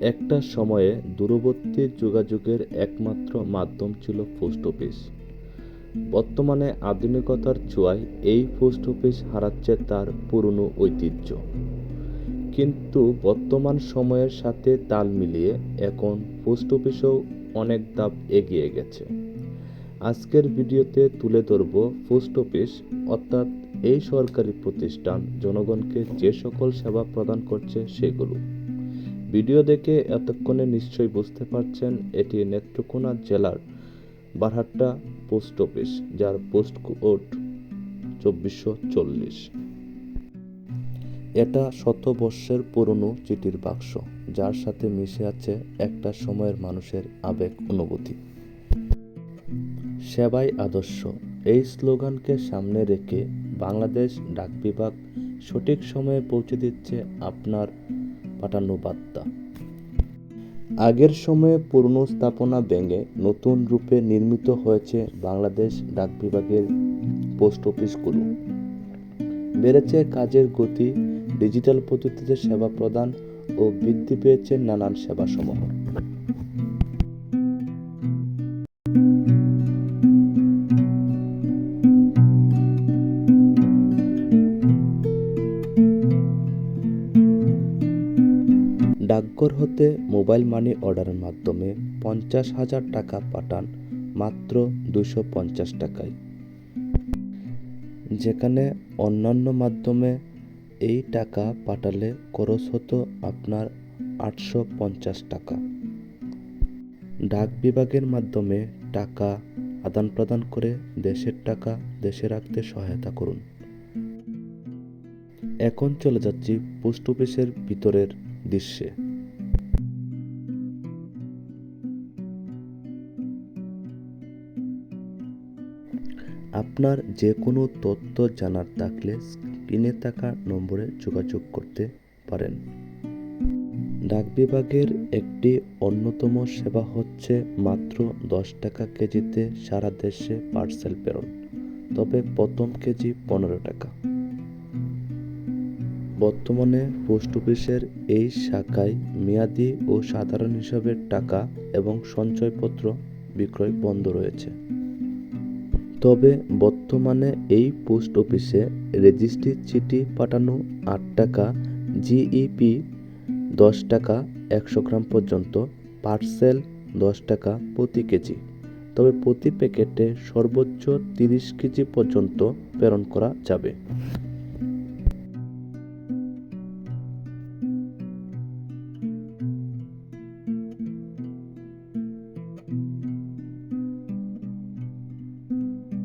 একটা সময়ে দূরবর্তী যোগাযোগের একমাত্র মাধ্যম ছিল পোস্ট অফিস। বর্তমানে আধুনিকতার ছোঁয়ায় এই পোস্ট অফিস হারাচ্ছে তার পুরনো ঐতিহ্য। কিন্তু বর্তমান সময়ের সাথে তাল মিলিয়ে এখন পোস্ট অফিসও অনেক ধাপ এগিয়ে গেছে। আজকের ভিডিওতে তুলে ধরব পোস্ট অফিস, অর্থাৎ এই সরকারি প্রতিষ্ঠান জনগণকে যে সকল সেবা প্রদান করছে সেগুলো। ভিডিও দেখে এতক্ষণে নিশ্চয়ই বুঝতে পারছেন এটি নেত্রকোনা জেলার বারহাট্টা পোস্ট অফিস, যার পোস্ট কোড চব্বিশশো চল্লিশ। এটা শত বর্ষের পুরনো চিঠির বাক্স, যার সাথে মিশে আছে একটা সময়ের মানুষের আবেগ অনুভূতি। সেবাই আদর্শ, এই স্লোগানকে সামনে রেখে বাংলাদেশ ডাক বিভাগ সঠিক সময়ে পৌঁছে দিচ্ছে আপনার পাঠানো বার্তা। আগের সময়ে পুরনো স্থাপনা ভেঙে নতুন রূপে নির্মিত হয়েছে বাংলাদেশ ডাক বিভাগের পোস্ট অফিসগুলো। বেড়েছে কাজের গতি, ডিজিটাল পদ্ধতিতে সেবা প্রদান ও বৃদ্ধি পেয়েছে নানান সেবাসমূহ। ডাকঘর হতে মোবাইল মানি অর্ডারের মাধ্যমে পঞ্চাশ হাজার টাকা পাঠান, মাত্র দুশো পঞ্চাশ টাকায়। যেখানে অন্যান্য মাধ্যমে এই টাকা পাঠালে খরচ হতো আপনার আটশো পঞ্চাশ টাকা। ডাক বিভাগের মাধ্যমে টাকা আদান প্রদান করে দেশের টাকা দেশে রাখতে সহায়তা করুন। এখন চলে যাচ্ছি পোস্ট অফিসের ভিতরের দৃশ্যে আপনার যে কোনো তথ্য জানার থাকলে স্ক্রিনে থাকা নম্বরে যোগাযোগ করতে পারেন। ডাক বিভাগের একটি অন্যতম সেবা হচ্ছে মাত্র দশ টাকা কেজিতে সারা দেশে পার্সেল প্রেরণ তবে প্রথম কেজি পনেরো টাকা। বর্তমানে পোস্ট অফিসের এই শাখায় মেয়াদি ও সাধারণ হিসাবের টাকা এবং সঞ্চয়পত্র বিক্রয় বন্ধ রয়েছে। তবে বর্তমানে এই পোস্ট অফিসে রেজিস্ট্রি চিঠি পাঠানো আট টাকা, জিইপি দশ টাকা, একশো গ্রাম পর্যন্ত, পার্সেল দশ টাকা প্রতি কেজি। তবে প্রতি প্যাকেটে সর্বোচ্চ তিরিশ কেজি পর্যন্ত প্রেরণ করা যাবে।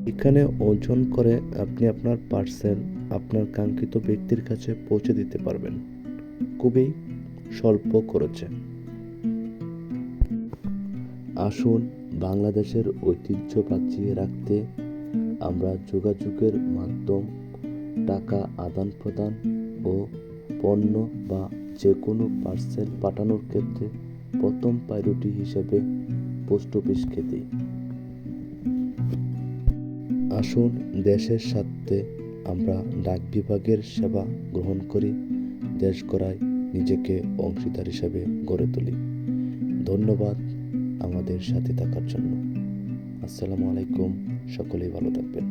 এখানে ওজন করে আপনি আপনার পার্সেল আপনার কাঙ্ক্ষিত ব্যক্তির কাছে পৌঁছে দিতে পারবেন। খুবই স্বল্প খরচে। আসুন বাংলাদেশের ঐতিহ্য বাঁচিয়ে রাখতে আমরা যোগাযোগের মাধ্যম, টাকা আদান প্রদান ও পণ্য বা যে কোনো পার্সেল পাঠানোর ক্ষেত্রে প্রথম প্রায়োরিটি হিসেবে পোস্ট অফিসকে দিই আসুন দেশের স্বার্থে আমরা ডাক বিভাগের সেবা গ্রহণ করি, দেশ গড়ায় নিজেকে অংশীদার হিসাবে গড়ে তুলি। ধন্যবাদ আমাদের সাথে থাকার জন্য। আসসালামু আলাইকুম, সকলেই ভালো থাকবেন।